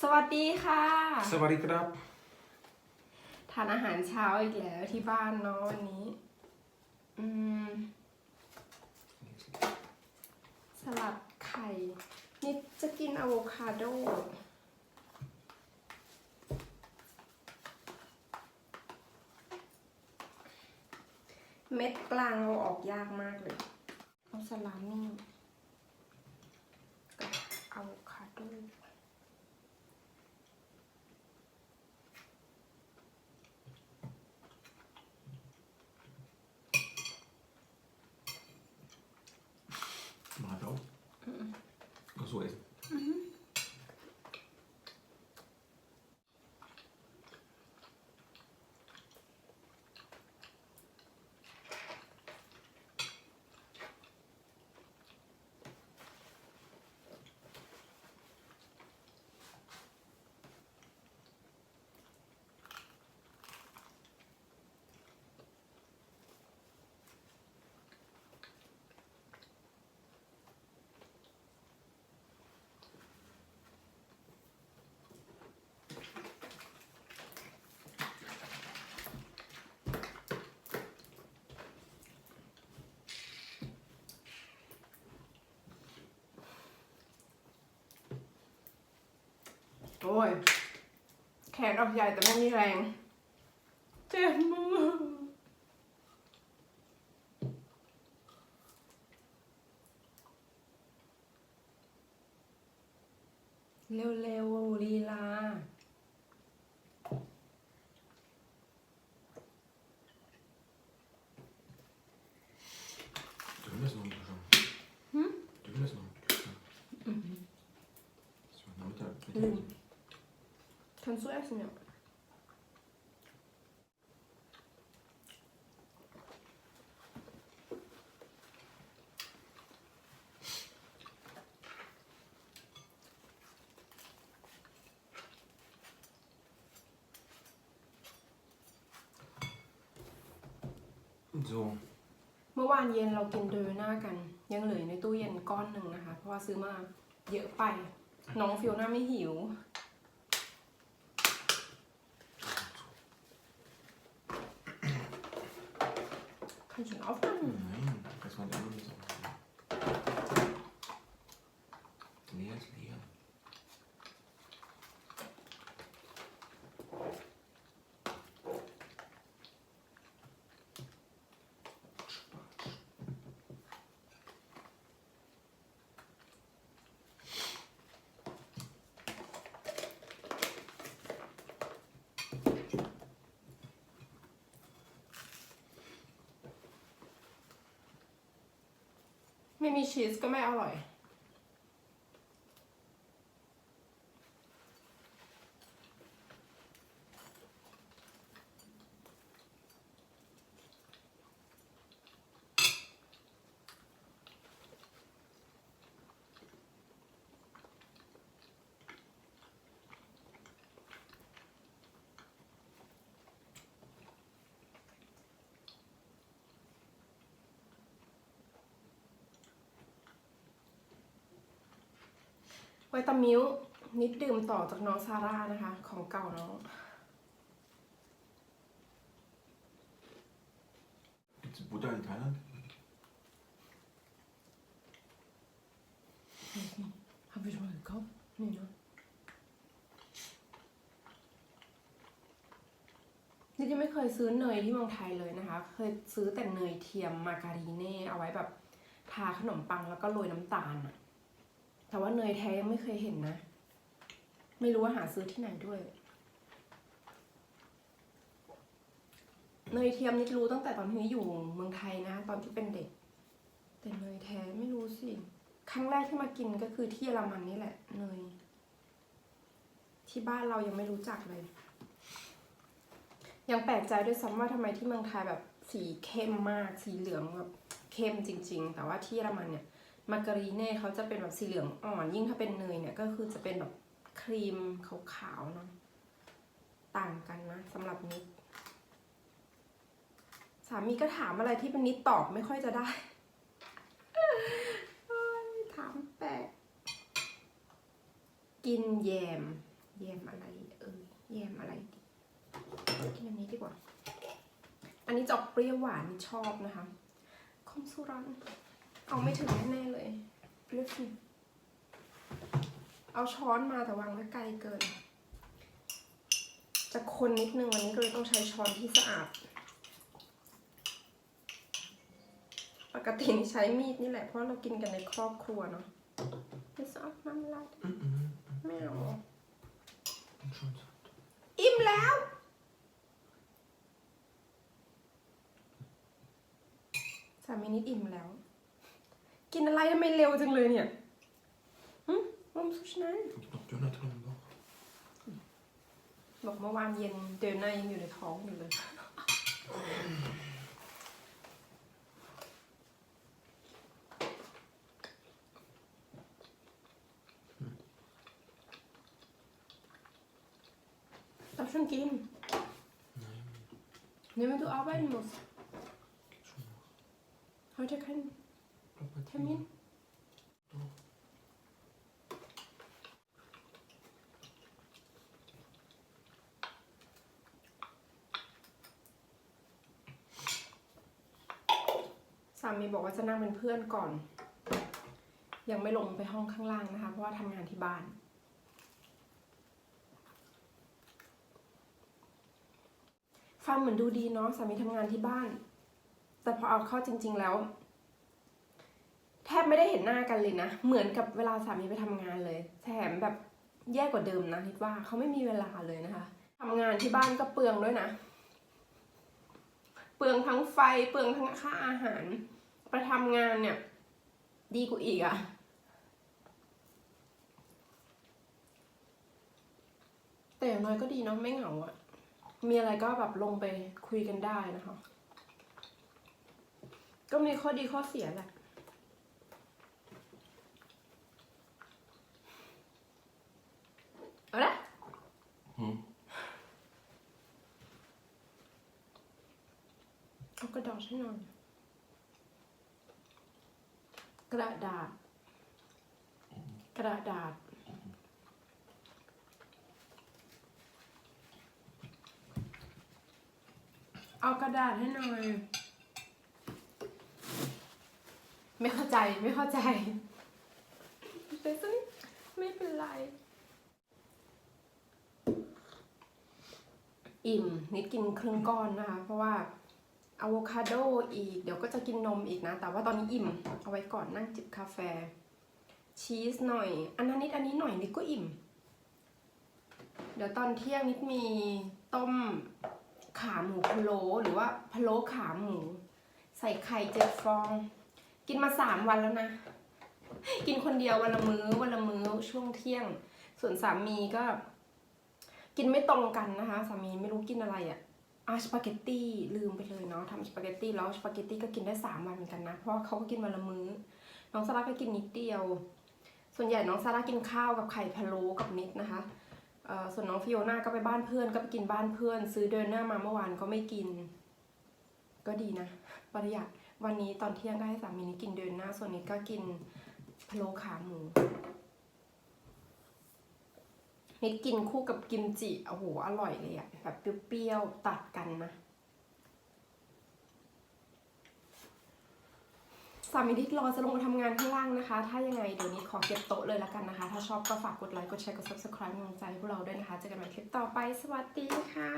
สวัสดีค่ะ สวัสดีครับ ทานอาหารเช้าอีกแล้วที่บ้านเนาะวันนี้ อืม สลัดไข่ นี่จะกินอะโวคาโด เม็ดกลางเอาออกยากมากเลย เอาสลามี่กับอะโวคาโด supuesto. อ้ย แขนออกใหญ่แต่ไม่มีแรง เจ็บมือ เร็วๆลีลา Du vill Kannst du essen, ja? Så. เมื่อวานเย็นเรากินเดอหน้ากัน ยังเหลือในตู้เย็นก้อนหนึ่งนะคะ เพราะว่าซื้อมาเยอะไป น้องฟิวน่าไม่หิว 괜찮아. 음, 그래서 완전 안면서 ไม่มีชีสก็ไม่อร่อย ไวตามิลนิดดื่มต่อจากน้องซาร่านะคะ ของเก่าน้อง Gibt's Butter in Thailand? Habe ich mal gekauft? Nee, ne? นี่ที่ไม่เคยซื้อเนยที่เมืองไทยเลยนะคะ เคยซื้อแต่เนยเทียมมาการีเน่เอาไว้แบบทาขนมปังแล้วก็โรยน้ำตาลอะ แต่ว่าเนยแท้ยังไม่เคยเห็นนะ ไม่รู้ว่าหาซื้อที่ไหนด้วย เนยเทียมนิดรู้ตั้งแต่ตอนที่อยู่เมืองไทยนะ ตอนที่เป็นเด็ก แต่เนยแท้ไม่รู้สิ ครั้งแรกที่มากินก็คือที่เยอรมันนี่แหละ เนย ที่บ้านเรายังไม่รู้จักเลย ยังแปลกใจด้วยซ้ำว่าทำไมที่เมืองไทยแบบสีเข้มมาก สีเหลืองแบบเข้มจริง ๆ แต่ว่าที่เยอรมันเนี่ย มาการีเน่เขาจะเป็นแบบสีเหลืองอ่อน ยิ่งถ้าเป็นเนยเนี่ยก็คือจะเป็นแบบครีมขาวๆเนาะต่างกันนะสำหรับนิด สามีก็ถามอะไรที่เป็นนิดตอบไม่ค่อยจะได้ถามแปลกกินแยม แยมอะไร เออแยมอะไรดีกินอันนี้ดีกว่า อันนี้จออกเปรี้ยวหวานชอบนะคะคอมสุรัน เอาไม่ถึงแน่ๆเลยเปรี้ยวฟินเอาช้อนมาแต่วางไว้ไกลเกิน จะคนนิดนึงวันนี้ก็เลยต้องใช้ช้อนที่สะอาด ปกตินี่ใช้มีดนี่แหละเพราะเรากินกันในครอบครัวเนาะไม่ชอบน้ำลาย Mm -mm. ไม่เอา Und schon satt. อิ่มแล้วสามีนิดอิ่มแล้ว กินอะไรทำไมเร็วจังเลยเนี่ยหึวัมสุชนั้น Ich hab noch Döner drin im Bauch. บอกเมื่อวานเย็นเดินหน้ายังอยู่ในท้องอยู่เลย Darf schon gehen. Nein, Nimm, wenn du arbeiten musst. geht schon noch. Heute kein Termin. สามีบอกว่าจะนั่งเป็นเพื่อนก่อน ยังไม่ลงไปห้องข้างล่างนะคะ เพราะว่าทำงานที่บ้าน ฟังเหมือนดูดีเนาะสามีทำงานที่บ้าน แต่พอเอาเข้าจริง ๆ แล้ว บไม่ได้เห็นหน้ากันเลยนะ เหมือนกับเวลาสามีไปทำงานเลยแถมแบบแย่กว่าเดิมนะคิดว่าเขาไม่มีเวลาเลยนะคะทำงานที่บ้านก็เปลืองด้วยนะ เปลืองทั้งไฟเปลืองทั้งค่าอาหาร ไปทำงานเนี่ย ดีกว่าอีกอะแต่อย่างน้อยก็ดีเนาะไม่เหงาอะมีอะไรก็แบบลงไปคุยกันได้นะคะ ก็มีข้อดีข้อเสียแหละ เอาละ Hm. เอากระดาษให้หน่อยกระดาษ กระดาษ เอากระดาษให้หน่อย ไม่เข้าใจ ไม่เข้าใจแต่ซึ่งไม่เป็นไร อิ่ม นิดกินครึ่งก้อนนะคะ เพราะว่าอะโวคาโดอีก เดี๋ยวก็จะกินนมอีกนะ แต่ว่าตอนนี้อิ่ม เอาไว้ก่อนนั่งจิบกาแฟ ชีสหน่อย อันนั้นนิดอันนี้หน่อยนิดก็อิ่ม เดี๋ยวตอนเที่ยงนิดมีต้มขาหมูพะโล้หรือว่าพะโล้ขาหมู ใส่ไข่เจ็ดฟอง กินมาสามวันแล้วนะ กินคนเดียววันละมื้อวันละมื้อช่วงเที่ยง ส่วนสามีก็ กินไม่ตรงกันนะคะสามีไม่รู้กินอะไรอะ่ะอาสปาเกตตี้ลืมไปเลยเนาะทำสปาเกตตี้แล้วสปาเกตตี้ก็กินได้สามวันเหมือนกันนะ เพราะเขาก็กินวันละมื้อ น้องซาร่าก็กินนิดเดียว ส่วนใหญ่น้องซาร่ากินข้าวกับไข่พะโล้กับนิดนะคะส่วนน้องฟิโอน่าก็ไปบ้านเพื่อนก็ไปกินบ้านเพื่อน ซื้อเดินหน้ามาเมื่อวานก็ไม่กิน ก็ดีนะประหยัดวันนี้ตอนเที่ยงก็ให้สามีนิดกินเดินหน้า ส่วนนิดก็กินพะโล้ขาหมู นิดกินคู่กับกิมจิโอ้โหอร่อยเลยอะแบบเปรี้ยวๆตัดกันนะสามีนิดรอจะลงมาทำงานข้างล่างนะคะ ถ้ายังไงเดี๋ยวนี้ขอเก็บโต๊ะเลยละกันนะคะ ถ้าชอบก็ฝากกดไลค์ กดแชร์ กด subscribe กำลังใจให้พวกเราด้วยนะคะ เจอกันใหม่คลิปต่อไป สวัสดีค่ะ